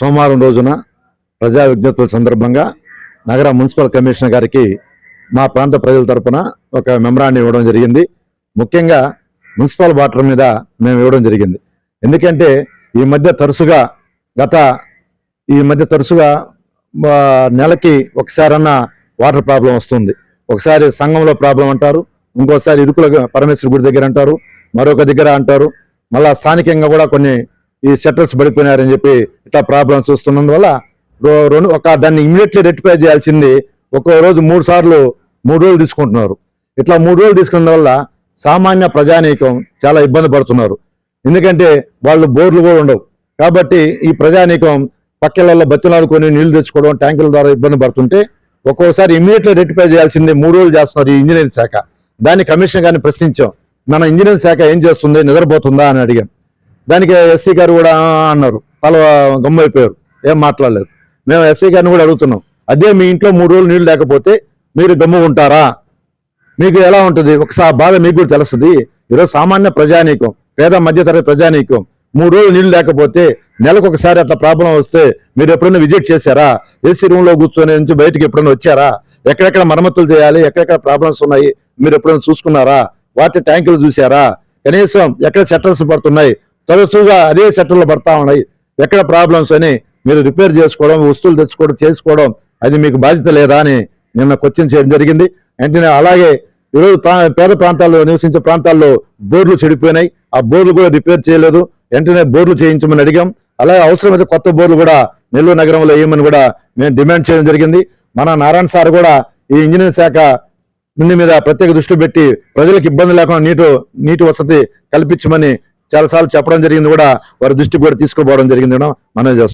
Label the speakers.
Speaker 1: సోమవారం రోజున ప్రజా విజ్ఞప్తుల సందర్భంగా నగర మున్సిపల్ కమిషనర్ గారికి మా ప్రాంత ప్రజల తరపున ఒక మెమరాన్ని ఇవ్వడం జరిగింది. ముఖ్యంగా మున్సిపల్ వాటర్ మీద మేము ఇవ్వడం జరిగింది. ఎందుకంటే ఈ మధ్య తరచుగా గత ఈ మధ్య తరచుగా నెలకి ఒకసారన్నా వాటర్ ప్రాబ్లం వస్తుంది. ఒకసారి సంఘంలో ప్రాబ్లం అంటారు ఇంకోసారి ఇరుకుల పరమేశ్వర గుడి దగ్గర అంటారు మరొక దగ్గర అంటారు. మళ్ళా స్థానికంగా కూడా కొన్ని ఈ షట్టర్స్ పడిపోయినారని చెప్పి ఇట్లా ప్రాబ్లమ్స్ వస్తున్నందువల్ల రెండు ఒక దాన్ని ఇమీడియట్లీ రెక్టిఫై చేయాల్సింది ఒక్కో రోజు మూడు సార్లు మూడు రోజులు తీసుకుంటున్నారు. ఇట్లా మూడు రోజులు తీసుకున్న వల్ల సామాన్య ప్రజానీకం చాలా ఇబ్బంది పడుతున్నారు. ఎందుకంటే వాళ్ళు బోర్లు కూడా ఉండవు. కాబట్టి ఈ ప్రజానీకం పక్కలలో బతిలాడుకొని నీళ్ళు తెచ్చుకోవడం ట్యాంకుల ద్వారా ఇబ్బంది పడుతుంటే ఒక్కోసారి ఇమీడియట్లీ రెక్టిఫై చేయాల్సింది మూడు రోజులు చేస్తున్నారు ఈ ఇంజనీరింగ్ శాఖ. దాన్ని కమిషన్ గారిని ప్రశ్నించాం. మన ఇంజనీరింగ్ శాఖ ఏం చేస్తుంది నిద్రపోతుందా అని అడిగాం. దానికి ఎస్సీ గారు కూడా అన్నారు. తల గమ్మైపోయారు ఏం మాట్లాడలేదు. మేము ఎస్సీ గారిని కూడా అడుగుతున్నాం. అదే మీ ఇంట్లో మూడు రోజులు నీళ్ళు లేకపోతే మీరు గమ్ము ఉంటారా? మీకు ఎలా ఉంటుంది? ఒకసారి బాధ మీకు కూడా తెలుస్తుంది. ఈరోజు సామాన్య ప్రజానీకం పేద మధ్యతరగతి ప్రజానీకం మూడు రోజులు నీళ్ళు లేకపోతే నెలకు ఒకసారి అట్లా ప్రాబ్లం వస్తే మీరు ఎప్పుడైనా విజిట్ చేశారా? ఏసీ రూమ్లో కూర్చొని నుంచి బయటకు ఎప్పుడైనా వచ్చారా? ఎక్కడెక్కడ మరమ్మతులు చేయాలి? ఎక్కడెక్కడ ప్రాబ్లమ్స్ ఉన్నాయి? మీరు ఎప్పుడైనా చూసుకున్నారా? వాటి ట్యాంకులు చూసారా కనీసం ఎక్కడ సెటర్స్ పడుతున్నాయి? తరచుగా అదే సెటర్లు పడతా ఉన్నాయి. ఎక్కడ ప్రాబ్లమ్స్ అని మీరు రిపేర్ చేసుకోవడం వస్తువులు తెచ్చుకోవడం చేసుకోవడం అది మీకు బాధ్యత లేదా అని నిన్న క్వశ్చన్ చేయడం జరిగింది. వెంటనే అలాగే ఈరోజు ప్రా- పేద ప్రాంతాల్లో నివసించే ప్రాంతాల్లో బోర్లు చెడిపోయినాయి. ఆ బోర్లు కూడా రిపేర్ చేయలేదు. వెంటనే బోర్లు చేయించమని అడిగాం. అలాగే అవసరమైతే కొత్త బోర్లు కూడా నెల్లూరు నగరంలో వేయమని కూడా మేము డిమాండ్ చేయడం జరిగింది. మన నారాయణ సార్ కూడా ఈ ఇంజనీరింగ్ శాఖ ముందు మీద ప్రత్యేక దృష్టి పెట్టి ప్రజలకు ఇబ్బంది లేకుండా నీటి నీటి వసతి కల్పించమని చాలాసార్లు చెప్పడం జరిగింది కూడా వారి దృష్టి కూడా తీసుకుపోవడం జరిగింది మనం చేస్తాం